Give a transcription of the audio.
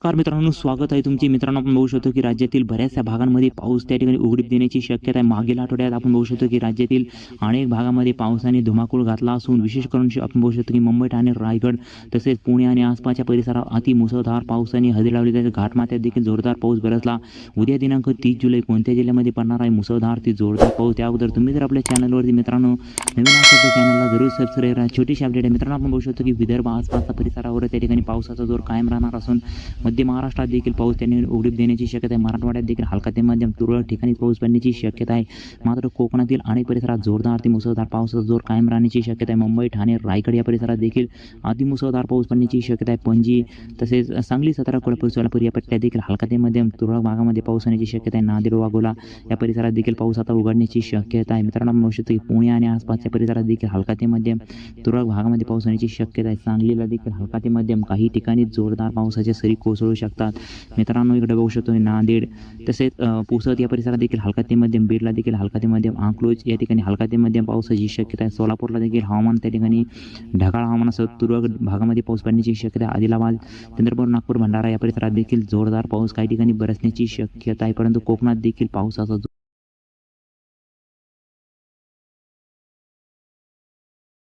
नमस्कार मित्रांनो स्वागत आहे तुमचे. मित्रांनो आपण बघू शकतो की राज्यातील बऱ्याचशा भागांमध्ये पाऊस त्या ठिकाणी उघडीप देण्याची शक्यता आहे. मागील आठवड्यात आपण बघू शकतो की राज्यातील अनेक भागामध्ये पावसाने धुमाकूळ घातला असून विशेष करून आपण बघू शकतो की मुंबई ठाणे रायगड तसेच पुणे आणि आसपासच्या परिसरात अति मुसळधार पावसाने हजेरी लावली त्याच्या घाटमाथ्यात देखील जोरदार पाऊस बरसला. उद्या दिनांक तीस जुलै कोणत्या जिल्ह्यामध्ये पडणार आहे? मुसळधार ती जोरदार पाऊस. त्या अगोदर तुम्ही जर आपल्या चॅनलवरती मित्रांनो नवीन असेल तर चॅनलला जरूर सबस्क्राईब करा. छोटीशी अपडेट आहे. मित्रांनो आपण बघू शकतो की विदर्भ आसपासच्या परिसरावर त्या ठिकाणी पावसाचा जोर कायम राहणार असून मध्य महाराष्ट्रात देखील पाऊस त्यांनी उघडीप देण्याची शक्यता आहे. मराठवाड्यात देखील हलका ते मध्यम तुरळक ठिकाणी पाऊस पडण्याची शक्यता आहे. मात्र कोकणातील अनेक परिसरात जोरदार ते मुसळधार पावसाचा जोर कायम राहण्याची शक्यता आहे. मुंबई ठाणे रायगड या परिसरात देखील अतिमुसळधार पाऊस पडण्याची शक्यता आहे. पणजी तसेच सांगली सातारा कोल्हापूर सोलापूर या पट्ट्यात देखील हलका ते मध्यम तुरळक भागामध्ये पाऊस होण्याची शक्यता आहे. नांदेड वाघोला या परिसरात देखील पाऊस आता उघडण्याची शक्यता आहे. मित्रांनो म्हणू की पुणे आणि आसपासच्या परिसरात देखील हलका ते मध्यम तुरळक भागामध्ये पाऊस होण्याची शक्यता आहे. सांगलीला देखील हलका ते मध्यम काही ठिकाणी जोरदार पावसाच्या सरी कोसळू शकतात. मित्रांनो इकडे बघू शकतो नांदेड. तसेच पुसद या परिसरात देखील हलका ते मध्यम बीडला देखील हलका ते मध्यम आंकलोज या ठिकाणी हलका ते मध्यम पावसाची शक्यता आहे. सोलापूरला देखील हवामान त्या ठिकाणी ढगाळ हवामानासह तुरळक भागामध्ये पाऊस पडण्याची शक्यता आहे. आदिलाबाद चंद्रपूर नागपूर भंडारा या परिसरात देखील जोरदार पाऊस काही ठिकाणी बरसण्याची शक्यता आहे. परंतु कोकणात देखील पावसाचा